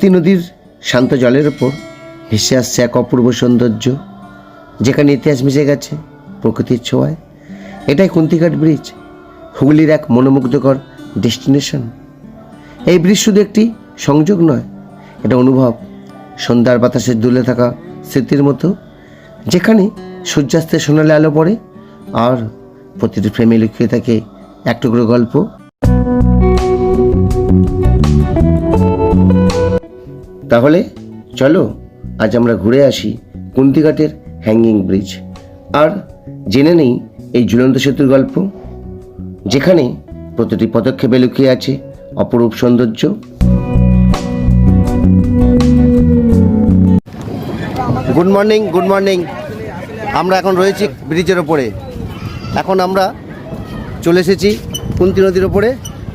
কুন্তি নদীর শান্ত জলের ওপর ভেসে আসছে এক অপূর্ব সৌন্দর্য, যেখানে ইতিহাস মিশে গেছে, প্রকৃতির ছোঁয়ায়। এটাই কুন্তিঘাট ব্রিজ, হুগলির এক মনোমুগ্ধকর ডেস্টিনেশন। এই ব্রিজ শুধু একটি সংযোগ নয়, এটা অনুভব। সন্ধ্যার বাতাসে দুলে থাকা স্মৃতির মতো, যেখানে সূর্যাস্তের সোনালি আলো পড়ে, আর প্রতিটি ফ্রেমে লুকিয়ে থাকে এক টুকরো গল্প। তাহলে চলো, আজ আমরা ঘুরে আসি কুন্তিঘাটের হ্যাঙ্গিং ব্রিজ আর জেনে নেই এই ঝুলন্ত সেতুর গল্প, যেখানে প্রতিটি পদক্ষেপে লুকিয়ে আছে অপরূপ সৌন্দর্য। গুড মর্নিং গুড মর্নিং আমরা এখন রয়েছি ব্রিজের ওপরে। এখন আমরা চলে এসেছি কুন্তি নদীর ওপরে,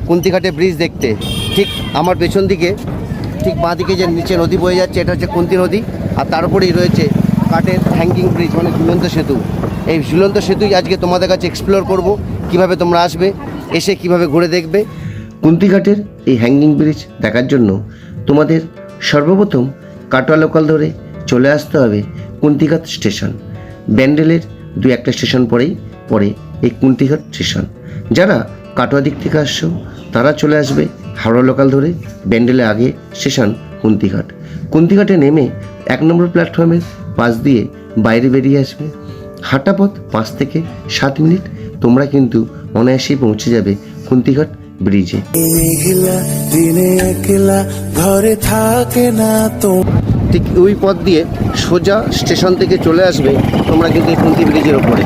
কুন্তিঘাটে ব্রিজ দেখতে। ঠিক আমার পেছন দিকে ঠিক বাঁ দিকে যে নিচে নদী বয়ে যাচ্ছে, এটা হচ্ছে কুন্তি নদী, আর তার উপরেই রয়েছে কাঠের হ্যাঙ্গিং ব্রিজ মানে ঝুলন্ত সেতু। এই ঝুলন্ত সেতুই আজকে তোমাদের কাছে এক্সপ্লোর করব, কীভাবে তোমরা আসবে, এসে কীভাবে ঘুরে দেখবে। কুন্তিঘাটের এই হ্যাঙ্গিং ব্রিজ দেখার জন্য তোমাদের সর্বপ্রথম কাটোয়া লোকাল ধরে চলে আসতে হবে কুন্তিঘাট স্টেশন। ব্যান্ডেলের দু একটা স্টেশন পরেই পড়ে এই কুন্তিঘাট স্টেশন। যারা কাটোয়া দিক থেকে আসছো, তারা চলে আসবে হাওড়া লোকাল ধরে ব্যান্ডেলে আগে স্টেশন কুন্তিঘাট। কুন্তিঘাটে নেমে এক নম্বর প্ল্যাটফর্মের পাশ দিয়ে বাইরে বেরিয়ে আসবে। হাঁটা পথ পাঁচ থেকে সাত মিনিট। তোমরা কিন্তু অনায়াসেই পৌঁছে যাবে কুন্তিঘাট ব্রিজে। দিনে একলা ঘরে থাকে না তো। ঠিক ওই পথ দিয়ে সোজা স্টেশন থেকে চলে আসবে তোমরা কিন্তু কুন্তি ব্রিজের ওপরে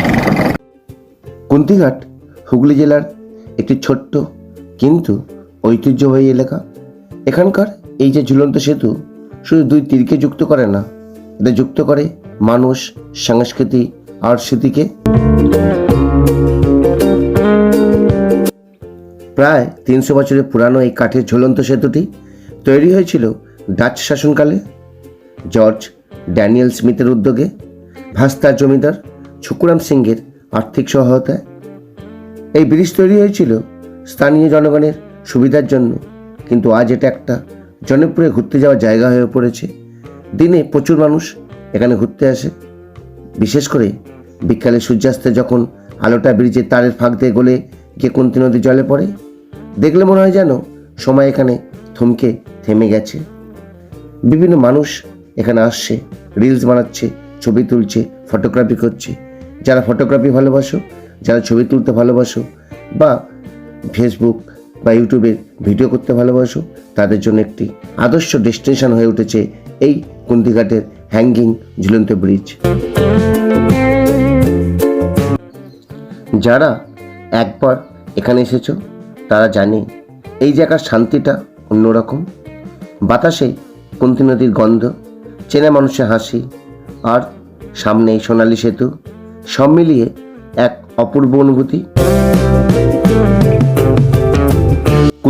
কুন্তিঘাট হুগলি জেলার একটি ছোট্ট কিন্তু ঐতিহ্যবাহী এলাকা। এখানকার এই যে ঝুলন্ত সেতু, শুধু দুই তীরকে যুক্ত করে না, এটা যুক্ত করে মানুষ সংস্কৃতি আর স্মৃতিকে। প্রায় তিনশো বছরের পুরানো এই কাঠের ঝুলন্ত সেতুটি তৈরি হয়েছিল ডাচ শাসনকালে। জর্জ ড্যানিয়েল স্মিথের উদ্যোগে ভাস্তার জমিদার ছুকুরাম সিংহের আর্থিক সহায়তায়। এই ব্রিজ তৈরি হয়েছিল স্থানীয় জনগণের সুবিধার জন্য। কিন্তু আজ এটা একটা জনপ্রিয় ঘুরতে যাওয়ার জায়গা হয়ে পড়েছে। দিনে প্রচুর মানুষ এখানে ঘুরতে আসে। বিশেষ করে বিকালে সূর্যাস্তে যখন আলোটা ব্রিজের তারের ফাঁক দিয়ে গলে গিয়ে কুন্তি নদী জলে পড়ে, দেখলে মনে হয় যেন সময় এখানে থমকে থেমে গেছে। বিভিন্ন মানুষ এখানে আসছে রিলস বানাচ্ছে, ছবি তুলছে ফটোগ্রাফি করছে। যারা ফটোগ্রাফি ভালোবাসো, যারা ছবি তুলতে ভালোবাসো, বা ফেসবুক বা ইউটিউবে ভিডিও করতে ভালোবাসো, তাদের জন্য একটি আদর্শ ডেস্টিনেশন হয়ে উঠেছে এই কুন্তিঘাটের হ্যাঙ্গিং ঝুলন্ত ব্রিজ। যারা একবার এখানে এসেছ, তারা জানে এই জায়গার শান্তিটা অন্যরকম। বাতাসে কুন্তি নদীর গন্ধ, চেনা মানুষের হাসি, আর সামনে এই সোনালী সেতু, সব মিলিয়ে এক অপূর্ব অনুভূতি।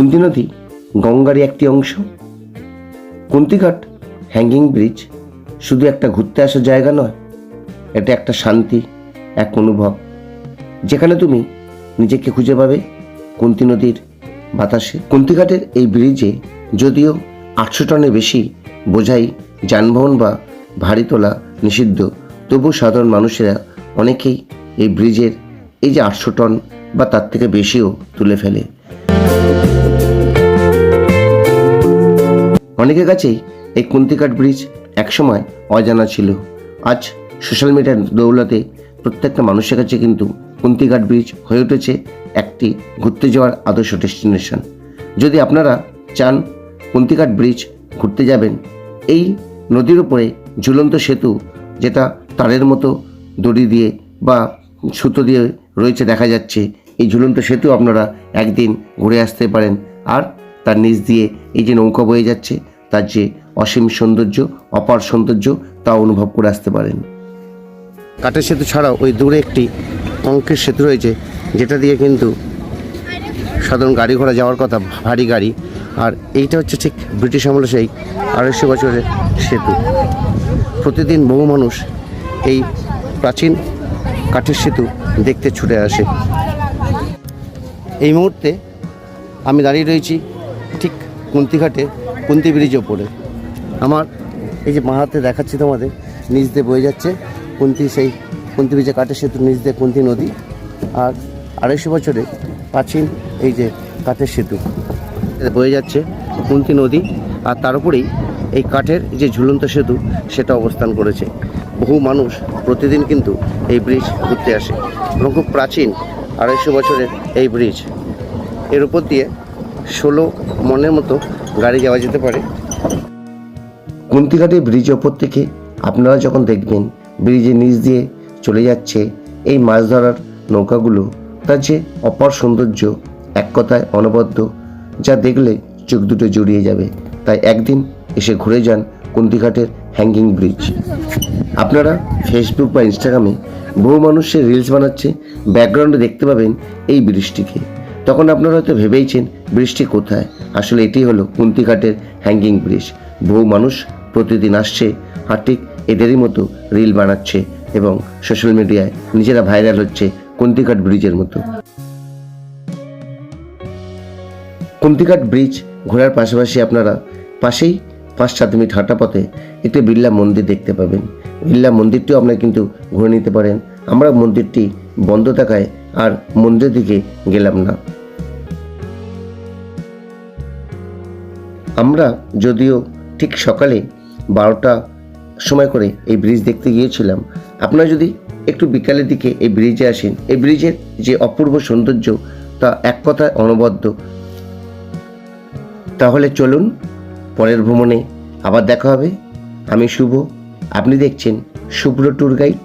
কুন্তি নদী গঙ্গারই একটি অংশ, কুন্তিঘাট হ্যাঙ্গিং ব্রিজ শুধু একটা ঘুরতে আসার জায়গা নয়, এটা একটা শান্তি, এক অনুভব, যেখানে তুমি নিজেকে খুঁজে পাবে কুন্তি নদীর বাতাসে। কুন্তিঘাটের এই ব্রিজে যদিও আটশো টনের বেশি বোঝাই যানবাহন বা ভারী তোলা নিষিদ্ধ, তবু সাধারণ মানুষেরা অনেকেই এই ব্রিজের এই যে আটশো টন বা তার থেকে বেশিও তুলে ফেলে। অনেকের কাছেই এই কুন্তিঘাট ব্রিজ একসময় অজানা ছিল। আজ সোশ্যাল মিডিয়ার দৌলতে প্রত্যেকটা মানুষের কাছে কিন্তু কুন্তিঘাট ব্রিজ হয়ে উঠেছে একটি ঘুরতে যাওয়ার আদর্শ ডেস্টিনেশন। যদি আপনারা চান কুন্তিঘাট ব্রিজ ঘুরতে যাবেন, এই নদীর উপরে ঝুলন্ত সেতু যেটা তারের মতো দড়ি দিয়ে বা সুতো দিয়ে রয়েছে দেখা যাচ্ছে এই ঝুলন্ত সেতু আপনারা একদিন ঘুরে আসতে পারেন। আর তার নিচ দিয়ে এই যে নৌকা বয়ে যাচ্ছে, তার যে অসীম সৌন্দর্য, অপার সৌন্দর্য তা অনুভব করে আসতে পারেন। কাঠের সেতু ছাড়াও ওই দূরে একটি অঙ্কের সেতু রয়েছে, যেটা দিয়ে কিন্তু সাধারণ গাড়ি ঘোড়া যাওয়ার কথা, ভারী গাড়ি। আর এইটা হচ্ছে ঠিক ব্রিটিশ আমলে সেই আড়াইশো বছরের সেতু। প্রতিদিন বহু মানুষ এই প্রাচীন কাঠের সেতু দেখতে ছুটে আসে। এই মুহূর্তে আমি দাঁড়িয়ে রয়েছি ঠিক কুন্তিঘাটে, কুন্তি ব্রিজ ওপরে। আমার এই যে মাহাতে দেখাচ্ছি তোমাদের, নিচ দিয়ে বয়ে যাচ্ছে কুন্তি সেই কুন্তি ব্রিজে কাঠের সেতু, নিচ দিয়ে কুন্তি নদী। আর আড়াইশো বছরে প্রাচীন এই যে কাঠের সেতু বয়ে যাচ্ছে কুন্তি নদী। আর তার উপরেই এই কাঠের যে ঝুলন্ত সেতু, সেটা অবস্থান করেছে। বহু মানুষ প্রতিদিন কিন্তু এই ব্রিজ ঘুরতে আসে এবং খুব প্রাচীন আড়াইশো বছরের এই ব্রিজের উপর দিয়ে ষোলো মনের মতো গাড়ি যাওয়া যেতে পারে। কুন্তিঘাটে ব্রিজ ওপর থেকে আপনারা যখন দেখবেন ব্রিজের নিচ দিয়ে চলে যাচ্ছে এই মাছ ধরার নৌকাগুলো, তার যে অপার সৌন্দর্য, এক কথায় অনবদ্য, যা দেখলে চোখ দুটো জড়িয়ে যাবে। তাই একদিন এসে ঘুরে যান কুন্তিঘাটের হ্যাঙ্গিং ব্রিজ আপনারা ফেসবুক বা ইনস্টাগ্রামে বহু মানুষের রিলস বানাচ্ছে ব্যাকগ্রাউন্ডে দেখতে পাবেন এই ব্রিজটিকে তখন আপনারা হয়তো ভেবেইছেন ব্রিজটি কোথায়? আসলে এটি হলো কুন্তিঘাটের হ্যাঙ্গিং ব্রিজ বহু মানুষ প্রতিদিন আসছে, আর ঠিক এদেরই মতো রিল বানাচ্ছে এবং সোশ্যাল মিডিয়ায় নিজেরা ভাইরাল হচ্ছে কুন্তিঘাট ব্রিজের মতো। কুন্তিঘাট ব্রিজ ঘোরার পাশাপাশি আপনারা পাশেই পাঁচ সাত মিনিট হাঁটা পথে একটি বিড়লা মন্দির দেখতে পাবেন। বিড়লা মন্দিরটিও আপনারা কিন্তু ঘুরে নিতে পারেন। আমরা মন্দিরটি বন্ধ থাকায় আর মন্দিরের দিকে গেলাম না। আমরা যদিও ঠিক সকালে বারোটা সময় করে এই ব্রিজ দেখতে গিয়েছিলাম, আপনারা যদি একটু বিকালের দিকে এই ব্রিজে আসেন, এই ব্রিজের যে অপূর্ব সৌন্দর্য তা এক কথায় অনবদ্য। তাহলে চলুন, পরের ভ্রমণে আবার দেখা হবে। আমি শুভ, আপনি দেখছেন শুভ্র ট্যুর গাইড